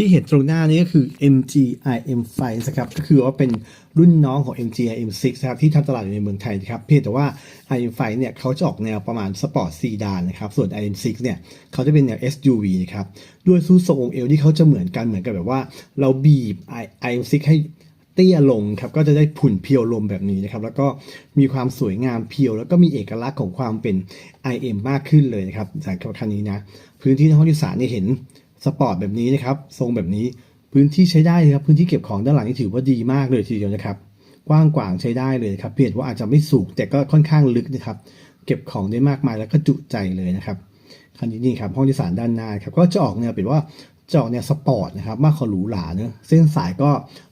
ที่เห็นตรงหน้านี้ก็คือ MG IM5 นะครับก็คือว่าเป็นรุ่นน้องของ MG IM6 นะครับที่ทำตลาดอยู่ในเมืองไทยนะครับเพียงแต่ว่า IM5 เนี่ยเขาจะออกแนวประมาณสปอร์ตซีดานนะครับส่วน IM6 เนี่ยเขาจะเป็นแนว SUV นะครับด้วยซูทรงองค์เอวที่เขาจะเหมือนกันเหมือนกับแบบว่า เราบีบ IM6 ให้เตี้ยลงครับก็จะได้ผุ่นเพียวลมแบบนี้นะครับแล้วก็มีความสวยงามเพียว แล้วก็มีเอกลักษณ์ของความเป็น IM มากขึ้นเลยนะครับสำหรับคันนี้นะพื้นที่ในห้องโดยสารเนี่ยเห็น สปอร์ตแบบนี้นะครับ ทรงแบบนี้พื้นที่ใช้ได้เลยครับ พื้นที่เก็บของด้านหลังนี่ถือว่าดีมากเลยทีเดียวนะครับ กว้างกวางใช้ได้เลยครับ เพียงว่าอาจจะไม่สูงแต่ก็ค่อนข้างลึกนะครับ เก็บของได้มากมายแล้วก็จุใจเลยนะครับคันนี้นี่ครับห้องโดยสารด้านหน้าครับก็จะออกแนวเป็นว่าจะออกแนวสปอร์ตนะครับมากกว่าหรูหราเนะเส้นสายก็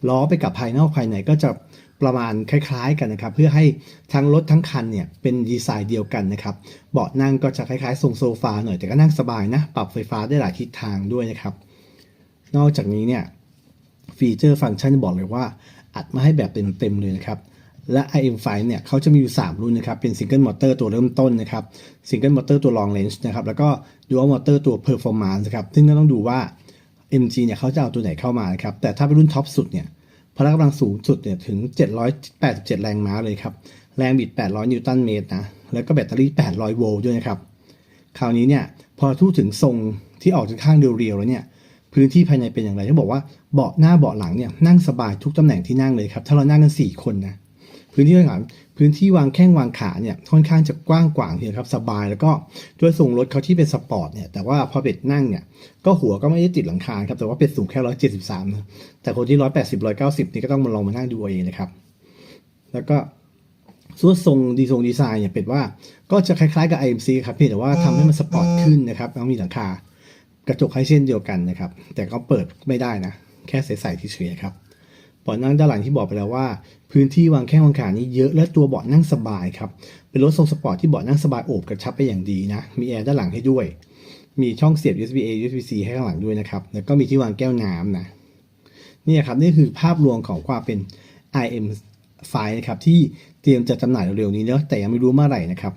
ล้อไปกับภายนอกภายในก็จะ ประมาณคล้ายๆกันนะครับ เพื่อให้ทั้งรถทั้งคันเนี่ยเป็นดีไซน์เดียวกันนะครับ เบาะนั่งก็จะคล้ายๆทรงโซฟาหน่อยแต่ก็นั่งสบายนะ ปรับไฟฟ้าได้หลายทิศทางด้วยนะครับ นอกจากนี้เนี่ยฟีเจอร์ฟังก์ชันบอกเลยว่า อัดมาให้แบบเต็มๆเลยนะครับและ IM5 เนี่ยเขาจะมีอยู่ 3 รุ่นนะครับ เป็นซิงเกิลมอเตอร์ตัวเริ่มต้นนะครับซิงเกิลมอเตอร์ตัว long range นะครับ แล้วก็ดู a l มอเตอร์ตัว performance นะครับ ซึ่งก็ต้องดูว่า MG เนี่ยเขาจะเอาตัวไหนเข้ามานะครับ แต่ถ้าเป็นรุ่นท็อปสุดเนี่ย พละกำลังสูงสุดเนี่ยถึง 787 แรงม้าเลยครับ แรงบิด 800 นิวตันเมตรนะ แล้วก็แบตเตอรี่ 800 โวลต์ด้วยนะครับ คราวนี้เนี่ยพอทูดถึงทรงที่ออกจากข้างเรียวๆแล้วเนี่ยพื้นที่ภายในเป็นอย่างไรต้องบอกว่าเบาะหน้าเบาะหลังเนี่ยนั่งสบายทุกตำแหน่งที่นั่งเลยครับ ถ้าเรานั่งกัน 4 คนนะ พื้นที่หลังพื้นที่วางแข้งวางขาเนี่ยค่อนข้างจะกว้างกว่างเดียครับสบายแล้วก็ด้วยทรงรถเขาที่เป็นสปอร์ตเนี่ยแต่ว่าพอเป็ดนั่งเนี่ยก็หัวก็ไม่ได้ติดหลังคาครับแต่ว่าเป็ดสูงแค่ร้อยเจ็ดสิบสามนะแต่คนที่ร้อยแปดสิบร้อยเก้าสิบนี่ก็ต้องมาลองมานั่งดูเองนะครับ แล้วก็ส่วนทรงดีทรงดีไซน์เนี่ยเป็ดว่าก็จะคล้ายๆกับ IMC ครับเพียงแต่ว่าทำให้มันสปอร์ตขึ้นนะครับแล้วมีหลังคากระจกให้เช่นเดียวกันนะครับ แต่ก็เปิดไม่ได้นะ แค่ใส่ๆที่เฉยๆครับ เบาะนั่งด้านหลังที่บอกไปแล้วว่า พื้นที่วางแข้งวางขานี่เยอะและตัวเบาะนั่งสบายครับ เป็นรถทรงสปอร์ตที่เบาะนั่งสบายโอบกระชับไปอย่างดีนะ มีแอร์ด้านหลังให้ด้วย มีช่องเสียบ USB A USB C ให้ข้างหลังด้วยนะครับ แล้วก็มีที่วางแก้วน้ำนะ นี่ครับนี่คือภาพรวมของความเป็น IM ไฟนะครับที่เตรียมจะจำหน่ายเร็วๆนี้เนอะแต่ยังไม่รู้เมื่อไหร่นะครับ